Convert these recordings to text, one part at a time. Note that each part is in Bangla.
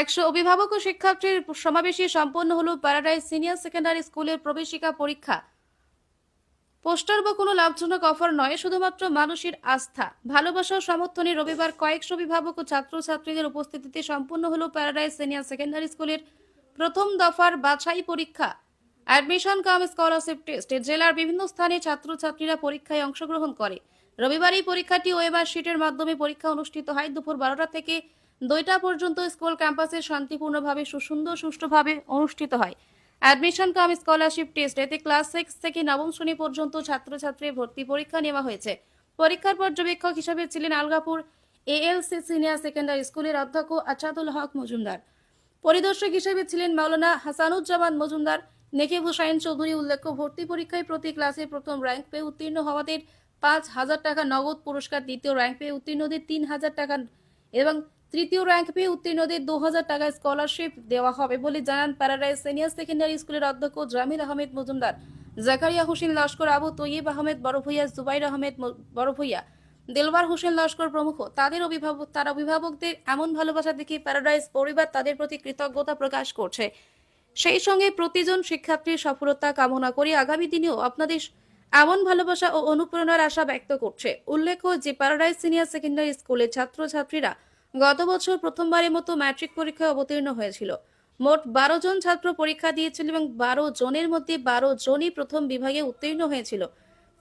কয়েকশো অভিভাবক ও শিক্ষার্থীর সমাবেশে সম্পন্ন হলো প্যারাডাইজ সিনিয়র সেকেন্ডারি স্কুলের প্রবেশিকা পরীক্ষা। পোস্টার বা কোনো লাভজনক অফার নয়, শুধুমাত্র মানুষের আস্থা। ভালোবাসা ও সমর্থনে রবিবার কয়েকশো অভিভাবক ও ছাত্রছাত্রীদের উপস্থিতিতে সম্পন্ন হলো প্যারাডাইজ সিনিয়র সেকেন্ডারি স্কুলের প্রথম দফার বাছাই পরীক্ষা। অ্যাডমিশন কাম স্কলারশিপ টেস্ট জেলার বিভিন্ন স্থানে ছাত্রছাত্রীরা পরীক্ষায় অংশগ্রহণ করে। রবিবার এই পরীক্ষাটি ওয়েবার শিটের মাধ্যমে পরীক্ষা অনুষ্ঠিত হয় দুপুর বারোটা থেকে দুইটা পর্যন্ত স্কুল ক্যাম্পাসে শান্তিপূর্ণভাবে সুসুন্দর, সুষ্ঠুভাবে অনুষ্ঠিত হয়। অ্যাডমিশন কাম স্কলারশিপ টেস্ট, এতে ক্লাস সিক্স থেকে নবম শ্রেণি পর্যন্ত ছাত্রছাত্রী ভর্তি পরীক্ষা নেওয়া হয়েছে। পরীক্ষার পর্যবেক্ষক হিসেবে ছিলেন আলগাপুর এএলসি সিনিয়র সেকেন্ডারি স্কুলের অধ্যক্ষ আচাদুল হক মজুমদার। পরিদর্শক হিসেবে ছিলেন মাওলানা হাসানুজ্জামান মজুমদার। নেকিব হুসাইন চৌধুরী উল্লেখ্য, ভর্তি পরীক্ষায় প্রতি ক্লাসে প্রথম র্যাঙ্ক পেয়ে উত্তীর্ণ হওয়াদের পাঁচ হাজার টাকা নগদ পুরস্কার, দ্বিতীয় র্যাঙ্ক পেয়ে উত্তীর্ণদের তিন হাজার টাকা এবং তৃতীয় র্যাঙ্ক পেয়ে উত্তীর্ণদের দু হাজার টাকা স্কলারশিপ দেওয়া হবে বলে জানান প্যারাডাইজ সিনিয়র সেকেন্ডারি স্কুলের অধ্যক্ষ জামিল আহমেদ মজুমদার। জাকারিয়া হোসেন লস্কর, আবু তৈয়ব আহমেদ, বড় ভূঁইয়া, জুবাইর আহমেদ ম- বড় ভূঁইয়া, দেলবার হোসেন লস্কর প্রমুখ। তাদের অভিভাবক তার অভিভাবকদের এমন ভালোবাসা দেখে প্যারাডাইজ পরিবার তাদের প্রতি কৃতজ্ঞতা প্রকাশ করছে। সেই সঙ্গে প্রতিজন শিক্ষার্থীর সফলতা কামনা করে আগামী দিনেও আপনাদের এমন ভালোবাসা ও অনুপ্রেরণার আশা ব্যক্ত করছে। উল্লেখ্য যে প্যারাডাইজ সিনিয়র সেকেন্ডারি স্কুলের ছাত্রছাত্রীরা গত বছর প্রথমবারের মতো ম্যাট্রিক পরীক্ষায় অবতীর্ণ হয়েছিল। মোট বারো জন ছাত্র পরীক্ষা দিয়েছিল এবং বারো জনের মধ্যে বারো জনই প্রথম বিভাগে উত্তীর্ণ হয়েছিল।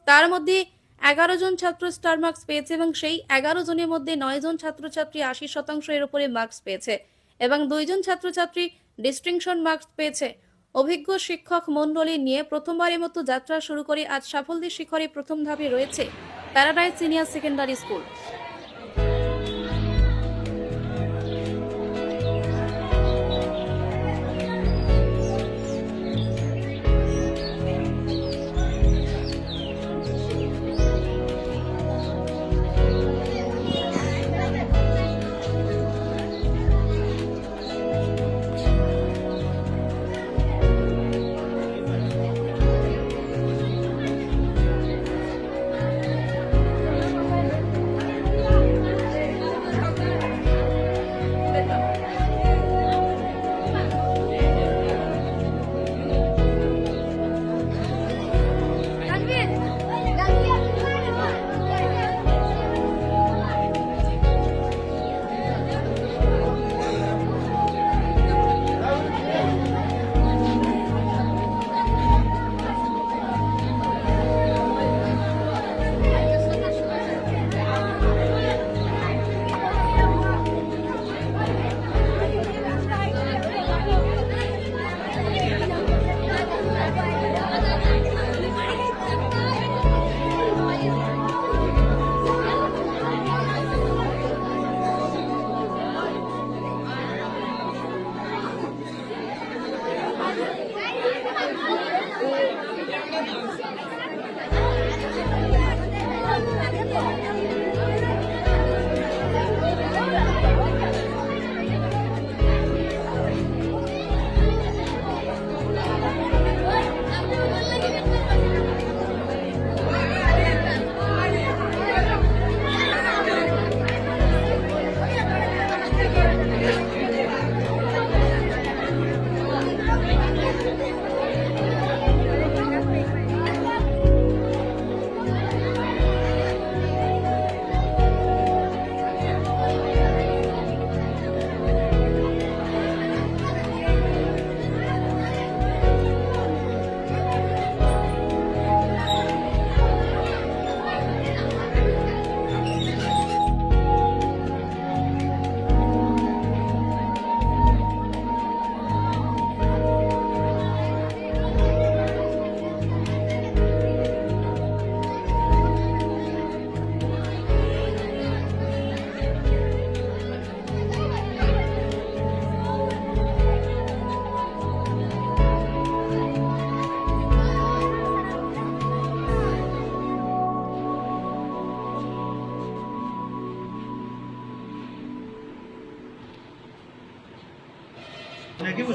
তার মধ্যে এগারো জন ছাত্র স্টার মার্কস পেয়েছে এবং সেই এগারো জনের মধ্যে নয় জন ছাত্রছাত্রী আশি শতাংশ এর উপরে মার্কস পেয়েছে এবং দুইজন ছাত্রছাত্রী ডিস্টিংশন মার্কস পেয়েছে। অভিজ্ঞ শিক্ষক মণ্ডলী নিয়ে প্রথমবারের মতো যাত্রা শুরু করে আজ সাফল্যের শিখরে প্রথম ধাপে রয়েছে প্যারাডাইজ সিনিয়র সেকেন্ডারি স্কুল।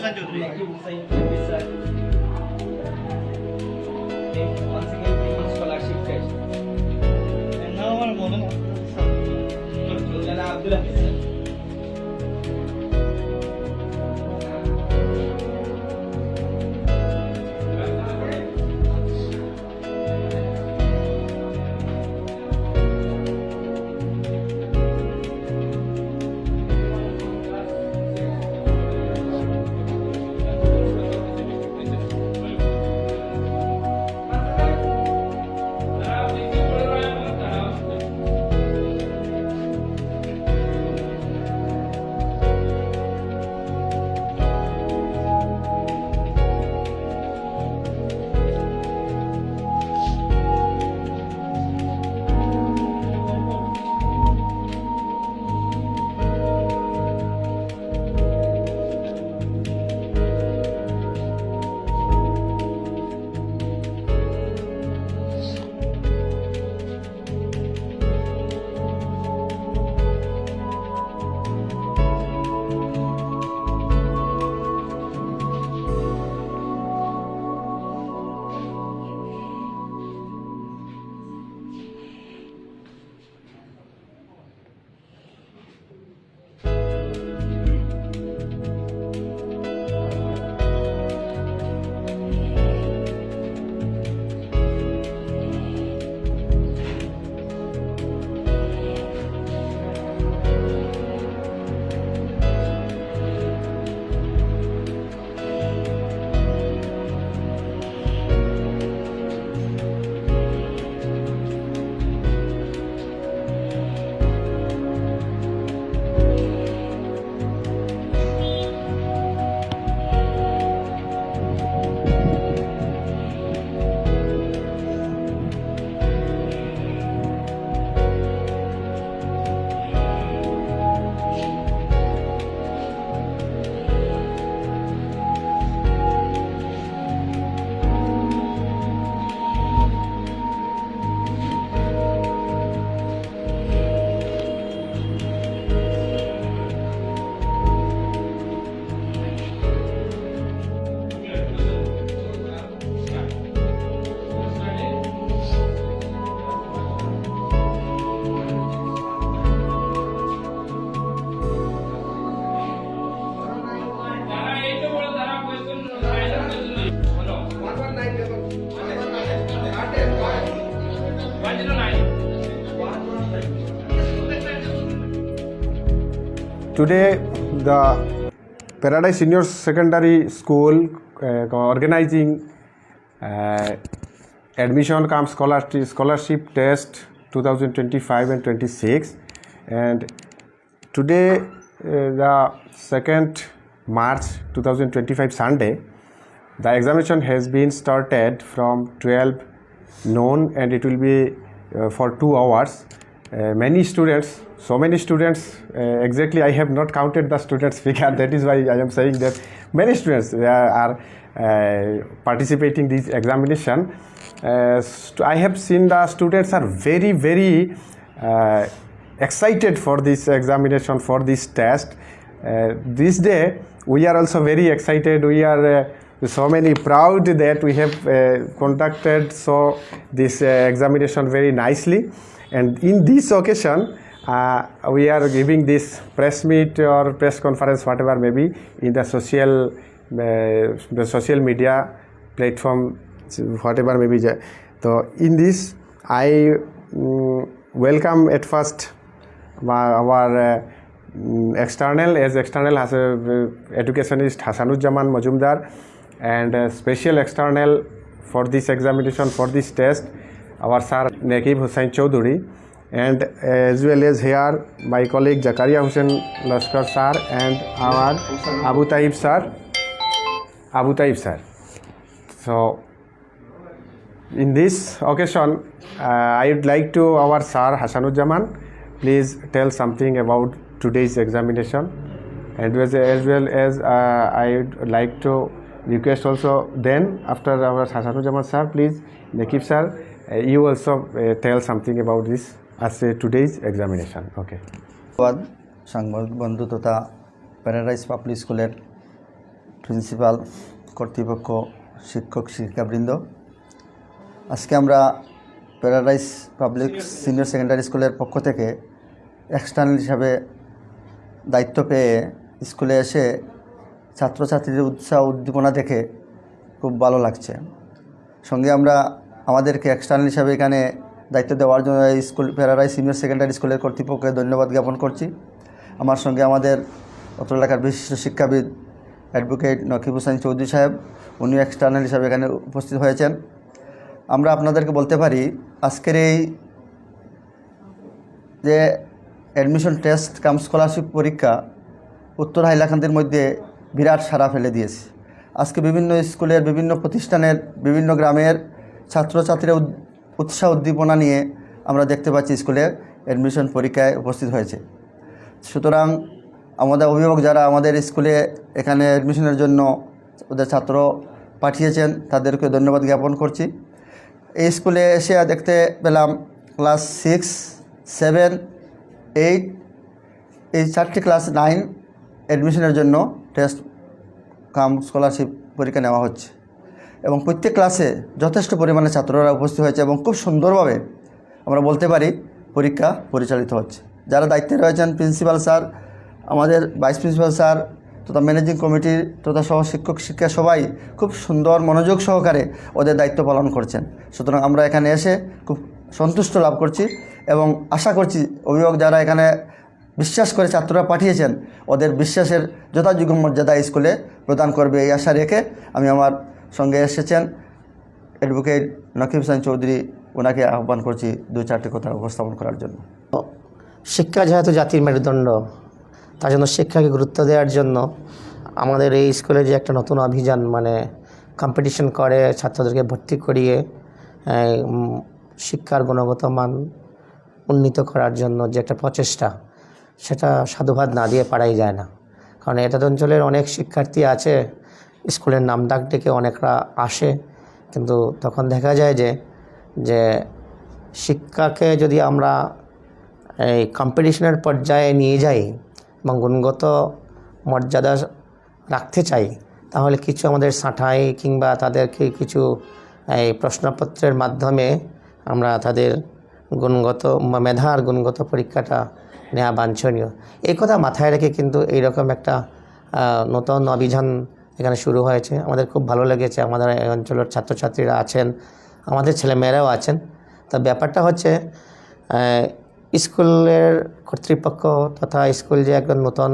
নাকি Bhushan Chowdhury Thank you, Hussain Chowdhury, sir. Okay, today, the Paradise Senior Secondary School uh, organizing uh, admission cum scholarship, scholarship test 2025 and 26 and today uh, the 2nd march 2025 sunday the examination has been started from 12 noon and it will be uh, for 2 hours uh, many students so many students uh, exactly i have not counted the students figure. That is why i am saying that many students uh, are uh, participating this examination. Uh, i have seen the students are very very uh, excited for this examination for this test. Uh, this day we are also very excited. We are uh, so many proud that we have uh, conducted so this uh, examination very nicely and in this occasion uh, we are giving this press meet or press conference whatever may be in the social uh, the social media platform whatever may be so in this i mm, welcome at first our uh, mm, external as external has a uh, educationist Hasanuzzaman Majumdar and uh, special external for this examination for this test our sir Nakib Hussain Chaudhuri and as well as here my colleague Zakaria Hussain Laskar sir and our Abu Taib sir Abu Taib sir so in this occasion, uh, I would like to our sir Hasanuzzaman, please tell something about today's examination, and as well as uh, I would like to request also then after our Sasanuzaman sir please Nekib sir you also tell something about this আজ টুডেজ এক্সামিনেশান ওকে ধন্যবাদ সাংবাদ বন্ধু তথা প্যারাডাইস পাবলিক স্কুলের প্রিন্সিপাল কর্তৃপক্ষ, শিক্ষক, শিক্ষাবৃন্দ। আজকে আমরা প্যারাডাইজ পাবলিক সিনিয়র সেকেন্ডারি স্কুলের পক্ষ থেকে এক্সটার্নাল হিসাবে দায়িত্ব পেয়ে স্কুলে এসে ছাত্রছাত্রীদের উৎসাহ উদ্দীপনা দেখে খুব ভালো লাগছে। সঙ্গে আমরা আমাদেরকে এক্সটার্নাল হিসাবে এখানে দায়িত্ব দেওয়ার জন্য স্কুল প্যারাডাইস সিনিয়র সেকেন্ডারি স্কুলের কর্তৃপক্ষকে ধন্যবাদ জ্ঞাপন করছি। আমার সঙ্গে আমাদের অত্র এলাকার বিশিষ্ট শিক্ষাবিদ অ্যাডভোকেট নকিব হোসেন চৌধুরী সাহেব উনি এক্সটার্নাল হিসাবে এখানে উপস্থিত হয়েছেন। আমরা আপনাদেরকে বলতে পারি, আজকের এই যে অ্যাডমিশন টেস্ট কাম স্কলারশিপ পরীক্ষা উত্তর হাইলাকান্দির মধ্যে বিরাট সাড়া ফেলে দিয়েছে। আজকে বিভিন্ন স্কুলের, বিভিন্ন প্রতিষ্ঠানের, বিভিন্ন গ্রামের ছাত্রছাত্রীরা উৎসাহ উদ্দীপনা নিয়ে আমরা দেখতে পাচ্ছি স্কুলে অ্যাডমিশন পরীক্ষায় উপস্থিত হয়েছে। সুতরাং আমাদের অভিভাবক যারা আমাদের স্কুলে এখানে অ্যাডমিশনের জন্য ওদের ছাত্র পাঠিয়েছেন, তাদেরকে ধন্যবাদ জ্ঞাপন করছি। এই স্কুলে এসে দেখতে পেলাম ক্লাস সিক্স, সেভেন, এইট, এই চারটি ক্লাস নাইন অ্যাডমিশনের জন্য টেস্ট কাম স্কলারশিপ পরীক্ষা নেওয়া হচ্ছে। এবং প্রত্যেক ক্লাসে যথেষ্ট পরিমাণে ছাত্ররা উপস্থিত হয়েছে এবং খুব সুন্দরভাবে আমরা বলতে পারি পরীক্ষা পরিচালিত হচ্ছে। যারা দায়িত্বে রয়েছেন প্রিন্সিপাল স্যার আমাদের ভাইস প্রিন্সিপাল স্যার তথা ম্যানেজিং কমিটির তথা সহ শিক্ষক শিক্ষা সবাই খুব সুন্দর মনোযোগ সহকারে ওদের দায়িত্ব পালন করছেন। সুতরাং আমরা এখানে এসে খুব সন্তুষ্ট লাভ করছি এবং আশা করছি অভিভাবক যারা এখানে বিশ্বাস করে ছাত্ররা পাঠিয়েছেন। ওদের বিশ্বাসের যথাযোগ্য মর্যাদা স্কুলে প্রদান করবে এই আশা রেখে আমি আমার সঙ্গে এসেছেন। অ্যাডভোকেট নকিব হোসেন চৌধুরী, ওনাকে আহ্বান করছি দু চারটি কথা উপস্থাপন করার জন্য। শিক্ষা যেহেতু জাতির মেরুদণ্ড, তার জন্য শিক্ষাকে গুরুত্ব দেওয়ার জন্য আমাদের এই স্কুলে যে একটা নতুন অভিযান মানে কম্পিটিশন করে ছাত্রদেরকে ভর্তি করিয়ে শিক্ষার গুণগত মান উন্নীত করার জন্য যে একটা প্রচেষ্টা সেটা সাধুবাদ না দিয়ে পারাই যায় না। কারণ এটা অঞ্চলের অনেক শিক্ষার্থী আছে, স্কুলের নাম ডাক ডেকে অনেকরা আসে, কিন্তু তখন দেখা যায় যে যে শিক্ষাকে যদি আমরা এই কম্পিটিশনের পর্যায়ে নিয়ে যাই এবং গুণগত মর্যাদা রাখতে চাই, তাহলে কিছু আমাদের সাঁঠাই কিংবা তাদেরকে কিছু এই প্রশ্নপত্রের মাধ্যমে আমরা তাদের গুণগত মেধার গুণগত পরীক্ষাটা নেওয়া বাঞ্ছনীয়। এই কথা মাথায় রেখে কিন্তু এইরকম একটা নতুন অভিযান এখানে শুরু হয়েছে। আমাদের খুব ভালো লেগেছে। আমাদের এই অঞ্চলের ছাত্রছাত্রীরা আছেন, আমাদের ছেলেমেয়েরাও আছেন। তা ব্যাপারটা হচ্ছে স্কুলের কর্তৃপক্ষ তথা স্কুল যে একজন নতুন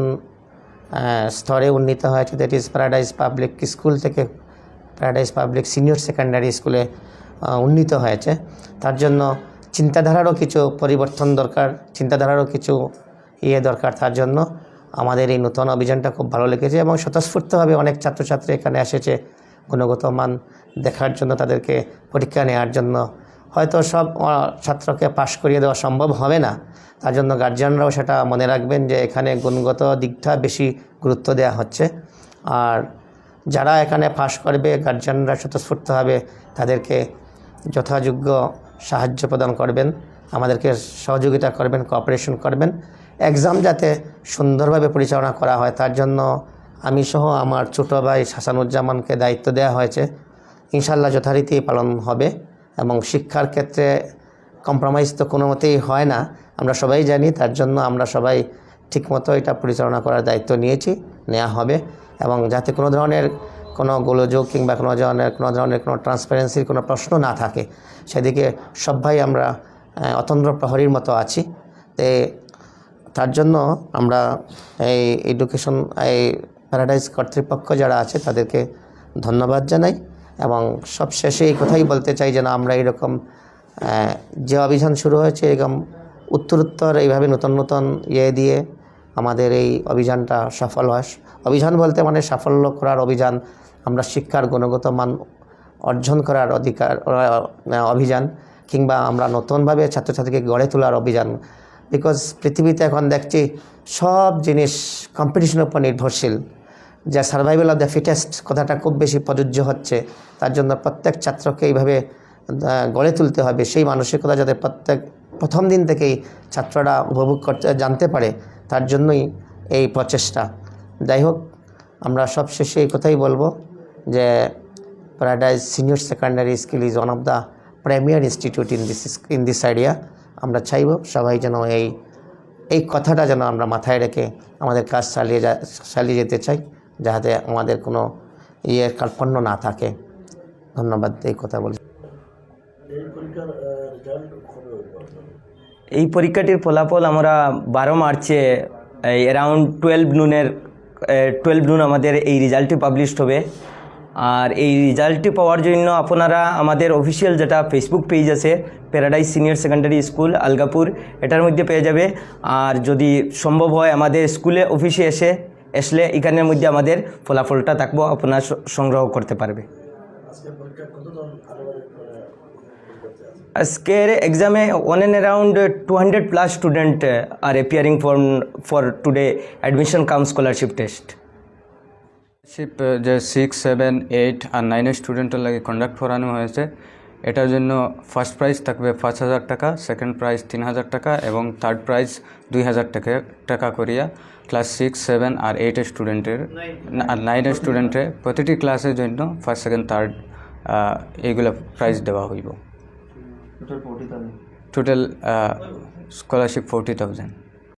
স্তরে উন্নীত হয়েছে that is paradise public school থেকে প্যারাডাইজ পাবলিক সিনিয়র সেকেন্ডারি স্কুলে উন্নীত হয়েছে। তার জন্য চিন্তাধারারও কিছু পরিবর্তন দরকার, চিন্তাধারারও কিছু ইয়ে দরকার। তার জন্য আমাদের এই নতুন অভিযানটা খুব ভালো লেগেছে এবং স্বতঃস্ফূর্তভাবে অনেক ছাত্রছাত্রী এখানে এসেছে গুণগত মান দেখার জন্য, তাদেরকে পরীক্ষা নেওয়ার জন্য। হয়তো সব ছাত্রকে পাশ করিয়ে দেওয়া সম্ভব হবে না। তার জন্য গার্জিয়ানরাও সেটা মনে রাখবেন যে এখানে গুণগত দিকটা বেশি গুরুত্ব দেওয়া হচ্ছে। আর যারা এখানে পাশ করবে গার্জিয়ানরা স্বতঃস্ফূর্তভাবে তাদেরকে যথাযোগ্য সাহায্য প্রদান করবেন, আমাদেরকে সহযোগিতা করবেন কোঅপারেশন করবেন। এক্সাম যাতে সুন্দরভাবে পরিচালনা করা হয়, তার জন্য আমি সহ আমার ছোটো ভাই হাসানুজ্জামানকে দায়িত্ব দেওয়া হয়েছে। ইনশাল্লাহ যথারীতি পালন হবে এবং শিক্ষার ক্ষেত্রে কম্প্রোমাইজ তো কোনো মতেই হয় না। আমরা সবাই জানি, তার জন্য আমরা সবাই ঠিকমতো এটা পরিচালনা করার দায়িত্ব নিয়েছি নেওয়া হবে এবং যাতে কোনো ধরনের কোনো গোলযোগ কিংবা কোনো ধরনের কোনো ধরনের কোনো ট্রান্সপারেন্সির কোনো প্রশ্ন না থাকে। সেদিকে সবাই আমরা অতন্দ্র প্রহরীর মতো আছি। তে তার জন্য আমরা এই এডুকেশন এই প্যারাডাইজ কর্তৃপক্ষ যারা আছে তাদেরকে ধন্যবাদ জানাই এবং সবশেষে এই কথাই বলতে চাই যেন আমরা এরকম যে অভিযান শুরু হয়েছে এরকম উত্তরোত্তর এইভাবে নতুন নতুন ইয়ে দিয়ে আমাদের এই অভিযানটা সফল হয়। অভিযান বলতে মানে সাফল্য করার অভিযান আমরা শিক্ষার গুণগত মান অর্জন করার অধিকার অভিযান কিংবা আমরা নতুনভাবে ছাত্রছাত্রীকে গড়ে তোলার অভিযান। বিকজ পৃথিবীতে এখন দেখছি সব জিনিস কম্পিটিশনের উপর নির্ভরশীল। যা সার্ভাইভাল অফ দ্য ফিটেস্ট কথাটা খুব বেশি প্রযোজ্য হচ্ছে। তার জন্য প্রত্যেক ছাত্রকে এইভাবে গড়ে তুলতে হবে। সেই মানসিকতা যাতে প্রত্যেক, প্রথম দিন থেকেই ছাত্ররা উপভোগ করতে, জানতে পারে, তার জন্যই এই প্রচেষ্টা। যাই হোক, আমরা সব শেষে এই কথাই বলব। যে Paradise senior secondary school is one of the premier institute in this in this area আমরা চাইব সবাই যেন এই এই কথাটা যেন আমরা মাথায় রেখে আমাদের কাজ চালিয়ে যা চালিয়ে যেতে চাই যাতে আমাদের কোনো ইয়ে কার্পণ্য না থাকে। ধন্যবাদ এই কথা বলি। এই পরীক্ষাটির ফলাফল আমরা বারো মার্চে এই অ্যারাউন্ড টুয়েলভ নুনের টুয়েলভ নুন আমাদের এই রেজাল্টটি পাবলিশড হবে। আর এই রেজাল্টটি পাওয়ার জন্য আপনারা আমাদের অফিসিয়াল যেটা ফেসবুক পেজ আছে Paradise senior secondary school Algapur এটার মধ্যে পেয়ে যাবে। আর যদি সম্ভব হয় আমাদের স্কুলে অফিসে এসে আসলে এখানের মধ্যে আমাদের ফলাফলটা থাকব আপনার সংগ্রহ করতে পারবে। আজকের এক্সামে one and around two hundred plus student are appearing for for today admission cum scholarship test ship যে সিক্স সেভেন এইট আর নাইনের স্টুডেন্টের লাগে কন্ডাক্ট করানো হয়েছে। এটার জন্য ফার্স্ট প্রাইজ থাকবে পাঁচ হাজার টাকা সেকেন্ড প্রাইজ তিন হাজার টাকা এবং থার্ড প্রাইজ দুই হাজার টাকা টাকা করিয়া ক্লাস সিক্স সেভেন আর এইটের স্টুডেন্টের আর নাইনের স্টুডেন্টের প্রতিটি ক্লাসের জন্য ফার্স্ট সেকেন্ড থার্ড এইগুলো প্রাইজ দেওয়া হইব। Total scholarship forty thousand